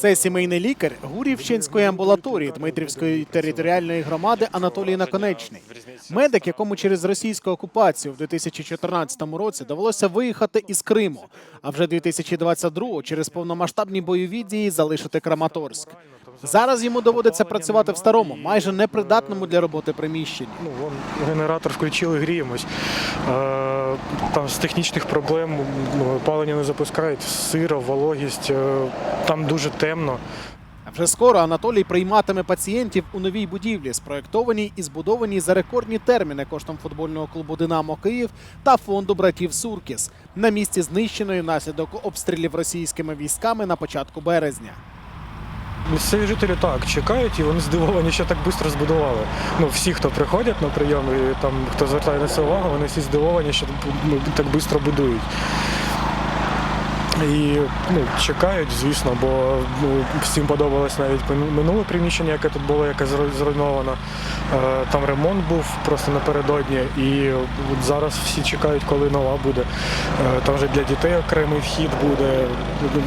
Це сімейний лікар Гурівщинської амбулаторії Дмитрівської територіальної громади Анатолій Наконечний. Медик, якому через російську окупацію в 2014 році довелося виїхати із Криму, а вже 2022 через повномасштабні бойові дії залишити Краматорськ. Зараз йому доводиться працювати в старому, майже непридатному для роботи приміщенні. Ну, вон генератор включили, гріємось. Е, там з технічних проблем ну, опалення не запускають, сиро, вологість, е, там дуже темно. Вже скоро Анатолій прийматиме пацієнтів у новій будівлі, спроєктованій і збудованій за рекордні терміни коштом футбольного клубу Динамо Київ та фонду братів Суркіс на місці знищеної внаслідок обстрілів російськими військами на початку березня. Місцеві жителі так чекають і вони здивовані, що так швидко збудували. Ну, всі, хто приходять на прийом, і там хто звертає на це увагу, вони всі здивовані, що ну, так швидко будують. І ну, чекають, звісно, бо ну, всім подобалось навіть минуле приміщення, яке тут було, яке зруйновано. Е, Там ремонт був просто напередодні, і от зараз всі чекають, коли нова буде. Е, Там вже для дітей окремий вхід буде,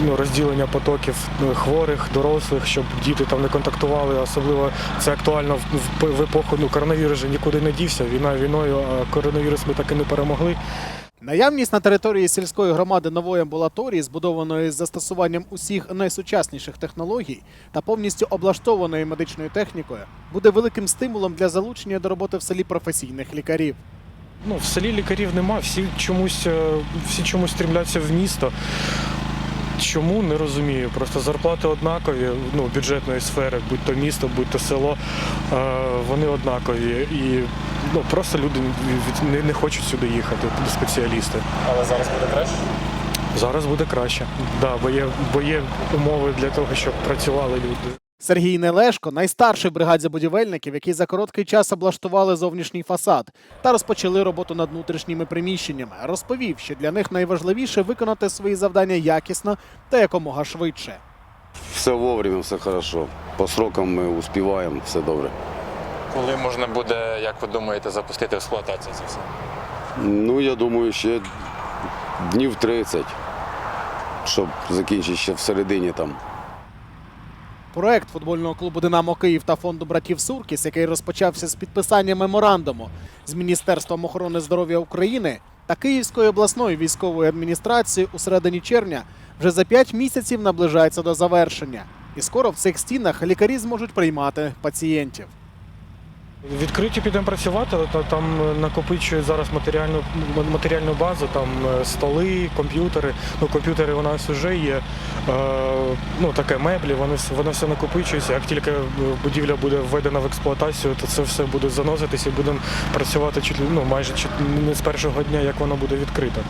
ну, розділення потоків ну, хворих, дорослих, щоб діти там не контактували. Особливо це актуально в, епоху ну, коронавірус нікуди не дівся. Війна війною, а коронавірус ми так і не перемогли. Наявність на території сільської громади нової амбулаторії, збудованої з застосуванням усіх найсучасніших технологій та повністю облаштованої медичною технікою, буде великим стимулом для залучення до роботи в селі професійних лікарів. Ну, в селі лікарів нема, всі чомусь, е, всі чомусь стрімляться в місто. Чому не розумію. Просто зарплати однакові, ну, бюджетної сфери, будь то місто, будь то село, е, вони однакові. І ну, просто люди не, не хочуть сюди їхати, спеціалісти. Але зараз буде краще. Зараз буде краще. Да, бо, є, бо є умови для того, щоб працювали люди. Сергій Нелешко найстарший в бригаді будівельників, які за короткий час облаштували зовнішній фасад та розпочали роботу над внутрішніми приміщеннями. Розповів, що для них найважливіше виконати свої завдання якісно та якомога швидше. Все вовремя, все хорошо. По срокам ми успіваємо, все добре. Коли можна буде, як ви думаєте, запустити експлуатацію це все? Ну, я думаю, ще днів 30, щоб закінчити ще всередині там. Проект футбольного клубу Динамо Київ та фонду братів Суркіс, який розпочався з підписання меморандуму з Міністерством охорони здоров'я України та Київською обласною військовою адміністрацією у середині червня, вже за 5 місяців наближається до завершення. І скоро в цих стінах лікарі зможуть приймати пацієнтів. Відкриті підемо працювати, там е, накопичують зараз матеріальну матеріальну базу, там е, столи, комп'ютери. Ну, комп'ютери у нас вже є. Е, ну, таке меблі, воно, воно все накопичується. Як тільки будівля буде введена в експлуатацію, то це все буде заноситися і будемо працювати чуть ну, майже чуть не з першого дня, як воно буде відкрито.